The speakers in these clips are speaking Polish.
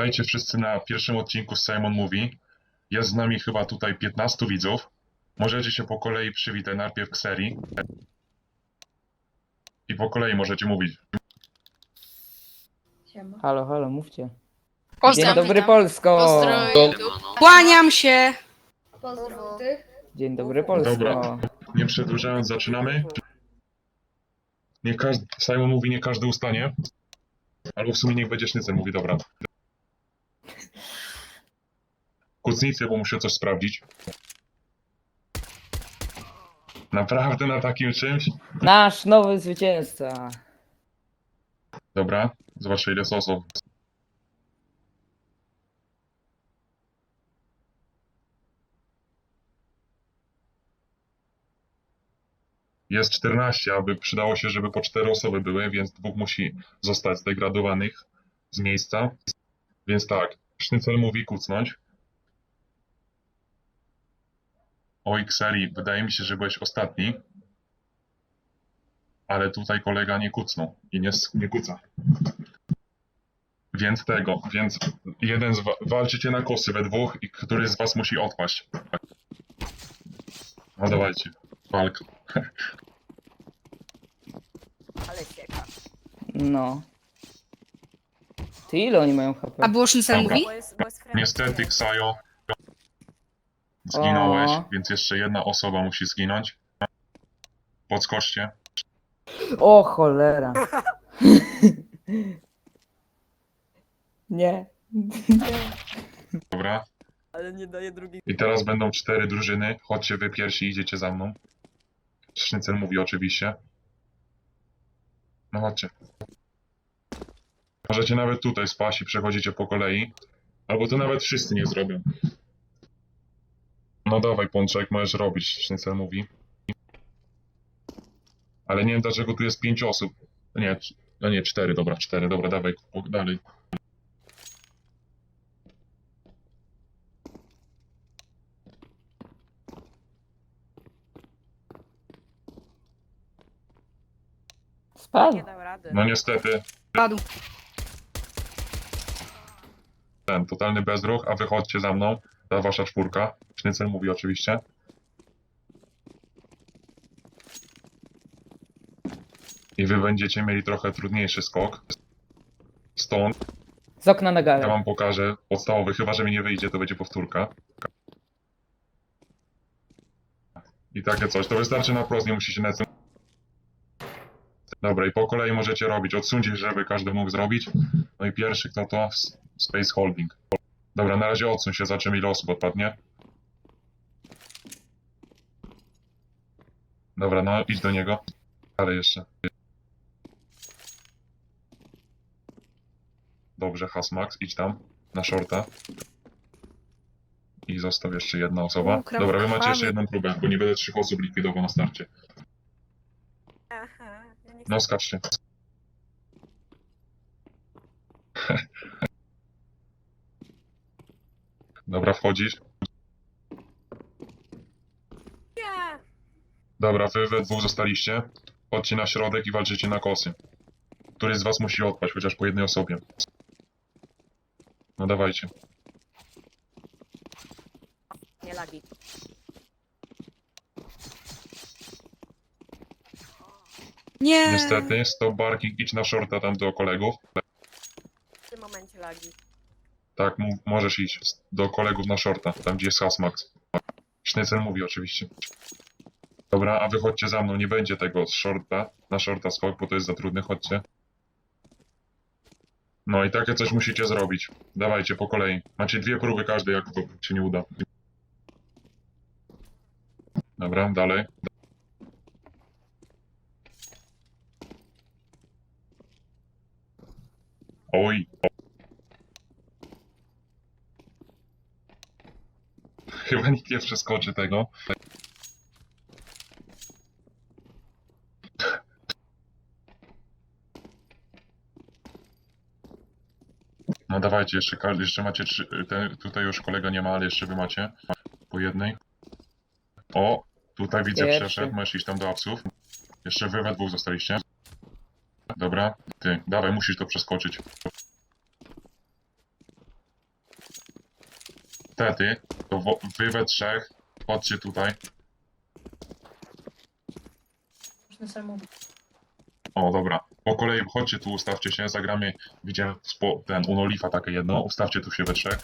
Witajcie wszyscy na pierwszym odcinku z Simon Movie. Jest z nami chyba tutaj 15 widzów. Możecie się po kolei przywitać najpierw Kseri. I po kolei możecie mówić. Siema. Halo, halo, mówcie. Dzień dobry. Polsko! Kłaniam się. Pozdrow. Dzień dobry Polsko! Dobra. Nie przedłużając, zaczynamy. Nie każdy, Simon mówi, nie każdy ustanie. Albo w sumie niech będzie sznycel, mówi, dobra. Kucnijcie, bo muszę coś sprawdzić. Naprawdę na takim czymś? Nasz nowy zwycięzca! Dobra, zobaczę ile jest osób. Jest 14, aby przydało się, żeby po 4 osoby były, więc dwóch musi zostać zdegradowanych z miejsca. Więc tak, Sznycel mówi kucnąć. Oj, Kseri, wydaje mi się, że byłeś ostatni. Ale tutaj kolega nie kucnął i nie, nie kuca. Więc tego, więc jeden z wa- walczycie na kosy we dwóch i któryś z was musi odpaść. No dawajcie, walka. No. Ty ile oni mają HP? A było mówi? Friend. Niestety, Ksajo, zginąłeś, O. więc jeszcze jedna osoba musi zginąć. Podskoczcie. O cholera! Nie. Dobra. Ale nie daje drugiej. I teraz będą cztery drużyny. Chodźcie wy pierwsi, idziecie za mną. Sznycel mówi oczywiście. No chodźcie. Możecie nawet tutaj spać i przechodzicie po kolei. Albo to nawet wszyscy nie zrobią. No dawaj Pączek, możesz robić, Sznycel mówi. Ale nie wiem dlaczego tu jest pięć osób. No nie, no nie, cztery, dobra, cztery, dobra, dawaj, dalej. Spadł. Nie dał rady. No niestety, Padł. ten totalny bezruch, a wychodźcie za mną. Ta wasza czwórka. Sznycel mówi oczywiście. I wy będziecie mieli trochę trudniejszy skok. Stąd Z okna na ja galę. wam pokażę podstawowy, chyba że mi nie wyjdzie, to będzie powtórka. I takie coś. To wystarczy na prost, nie musicie na Dobra, i po kolei możecie robić. Odsuńcie, żeby każdy mógł zrobić. No i pierwszy, kto to? S- Space Holding. Dobra, na razie odsuń się, zobaczymy ile osób odpadnie. Dobra, no idź do niego. Ale jeszcze. Dobrze, Hasmax, idź tam. Na shorta. I zostaw jeszcze jedna osoba. Ukradł Dobra, wy macie krwawy. jeszcze jedną próbę, bo nie będę trzech osób likwidował na starcie. Aha, ja nie chcę. No skaczcie. Dobra, wchodzisz. Nie. Dobra, wy we dwóch zostaliście. Chodźcie na środek i walczycie na kosy. Któryś z was musi odpaść, chociaż po jednej osobie. No dawajcie. Nie lagi. Nie. Niestety, stop barking, idź na shorta tam do kolegów. W tym momencie lagi. Tak, mu- możesz iść do kolegów na shorta, tam gdzie jest Hasmax. Sznycel mówi oczywiście. Dobra, a wy chodźcie za mną, nie będzie tego z shorta, na shorta skok, bo to jest za trudny, chodźcie. No i takie coś musicie zrobić. Dawajcie po kolei. Macie dwie próby każdej, jak to się nie uda. Dobra, dalej. Oj. Chyba nikt nie przeskoczy tego. No dawajcie, jeszcze, każdy, jeszcze macie trzy, te, tutaj już kolega nie ma, ale jeszcze wy macie po jednej. O, tutaj widzę Pierwszy. przeszedł, możesz iść tam do apsów. Jeszcze wy we dwóch zostaliście. Dobra, ty, dawaj, musisz to przeskoczyć. Niestety, to wo- wy we trzech, chodźcie tutaj. O, dobra. Po kolei chodźcie tu, ustawcie się, zagramy. Widziałem spo, ten Unolifa takie jedno. Ustawcie tu się we trzech.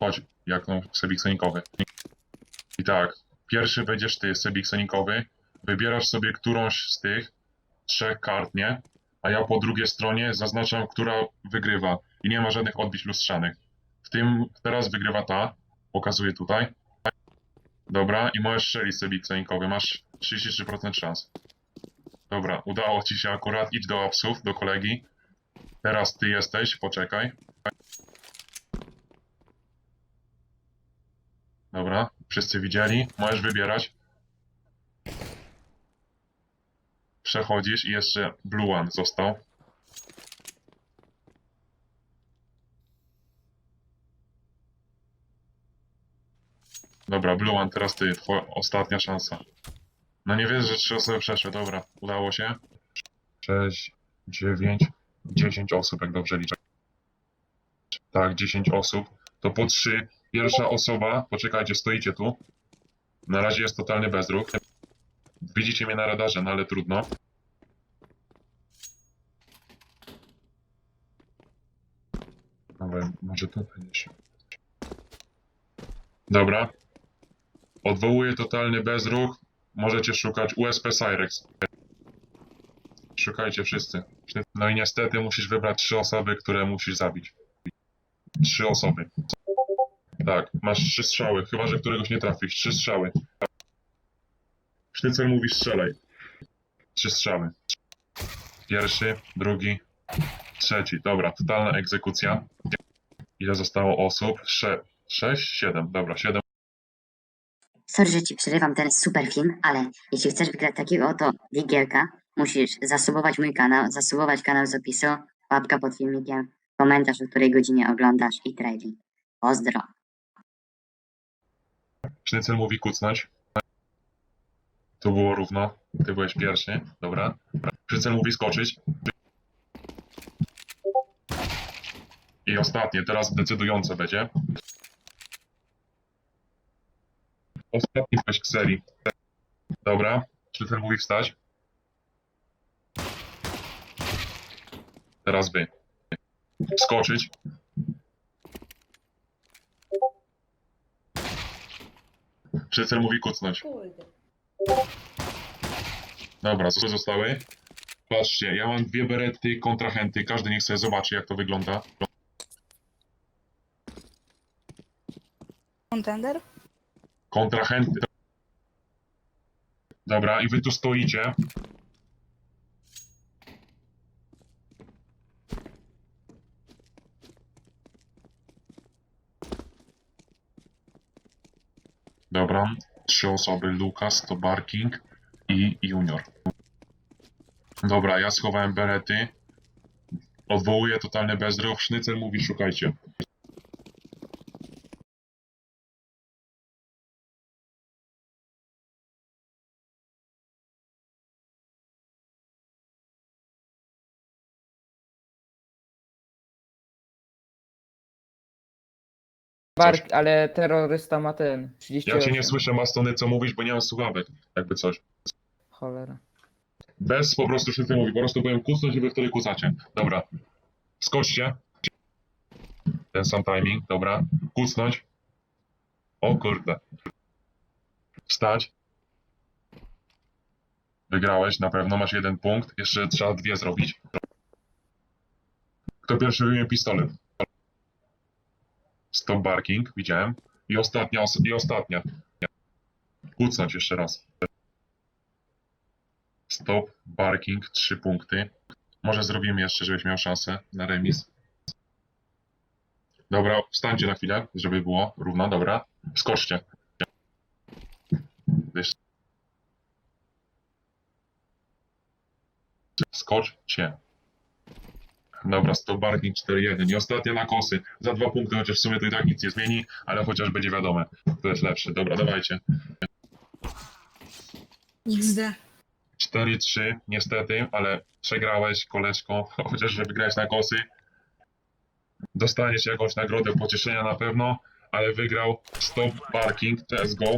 Chodź, jak no, Sebik Sonikowy. I tak, pierwszy będziesz ty, Sebik Sonikowy. Wybierasz sobie którąś z tych trzech kart, nie? A ja po drugiej stronie zaznaczam, która wygrywa. I nie ma żadnych odbić lustrzanych. W tym teraz wygrywa ta. Pokazuję tutaj. Dobra, i możesz strzelić Sebik Sonikowy. Masz 33% szans. Dobra, udało ci się akurat. Idź do apsów, do kolegi. Teraz ty jesteś, poczekaj. Dobra, wszyscy widzieli. Możesz wybierać. Przechodzisz i jeszcze Blue One został. Dobra, Blue One, teraz ty, twoja ostatnia szansa. No nie wiesz, że trzy osoby przeszły, dobra, udało się. 6, 9, 10 osób, jak dobrze liczę. Tak, 10 osób. To po 3. Pierwsza osoba, poczekajcie, stoicie tu. Na razie jest totalny bezruch. Widzicie mnie na radarze, no ale trudno. Dobra, może tu będziesz. Dobra. Odwołuję totalny bezruch. Możecie szukać USP Cyrex. Szukajcie wszyscy. No i niestety musisz wybrać trzy osoby, które musisz zabić. Trzy osoby. Tak, masz trzy strzały, chyba że któregoś nie trafisz. Trzy strzały. Sznycel mówi strzelaj. Trzy strzały. Pierwszy, drugi, trzeci. Dobra, totalna egzekucja. Ile zostało osób? Sze sześć? Siedem. Dobra, siedem Sorry, że ci przerywam ten super film, ale jeśli chcesz wygrać takiego oto wigielka, musisz zasubować mój kanał, zasubować kanał z opisu, łapka pod filmikiem, komentarz o której godzinie oglądasz i trading. Pozdro! Sznycel mówi kucnąć. Tu było równo. Ty byłeś pierwszy. Dobra. Sznycel mówi skoczyć. I ostatnie, teraz decydujące będzie. Ostatni weź k serii. Dobra. Sznycel mówi wstać. Teraz wy. Skoczyć. Sznycel mówi kucnąć. Dobra, co zostały? Patrzcie, ja mam dwie berety, kontrahenty, każdy niech sobie zobaczy jak to wygląda. Contender? Kontrahenty. Dobra, i wy tu stoicie. Dobra, trzy osoby, Lukas, to Barking i Junior. Dobra, ja schowałem berety. Odwołuję totalny bezruch. Sznycel mówi szukajcie. Bark, ale terrorysta ma ten. 38. Ja cię nie słyszę, Mastony, co mówisz, bo nie mam słuchawek. Jakby coś. Cholera. Bez po prostu sznycel mówi. Po prostu powiem kucnąć, żeby wtedy kucacie. Dobra. Skoczcie. Ten sam timing, dobra. Kucnąć. O kurde. Wstać. Wygrałeś, na pewno masz jeden punkt. Jeszcze trzeba dwie zrobić. Kto pierwszy wyjmie pistolet? Stop barking, widziałem. I ostatnia, os- i ostatnia. Kucnąć jeszcze raz. Stop, barking, trzy punkty. Może zrobimy jeszcze, żebyś miał szansę na remis. Dobra, wstańcie na chwilę, żeby było równo, dobra. Skoczcie. Skoczcie. Dobra, stop, barking 4-1. I ostatnia na kosy. Za dwa punkty, chociaż w sumie to i tak nic nie zmieni, ale chociaż będzie wiadome, kto jest lepszy. Dobra, dawajcie. XD. 4-3, niestety, ale przegrałeś, koleżko, chociaż że wygrałeś na kosy. Dostaniesz jakąś nagrodę pocieszenia na pewno, ale wygrał Stop Barking CSGO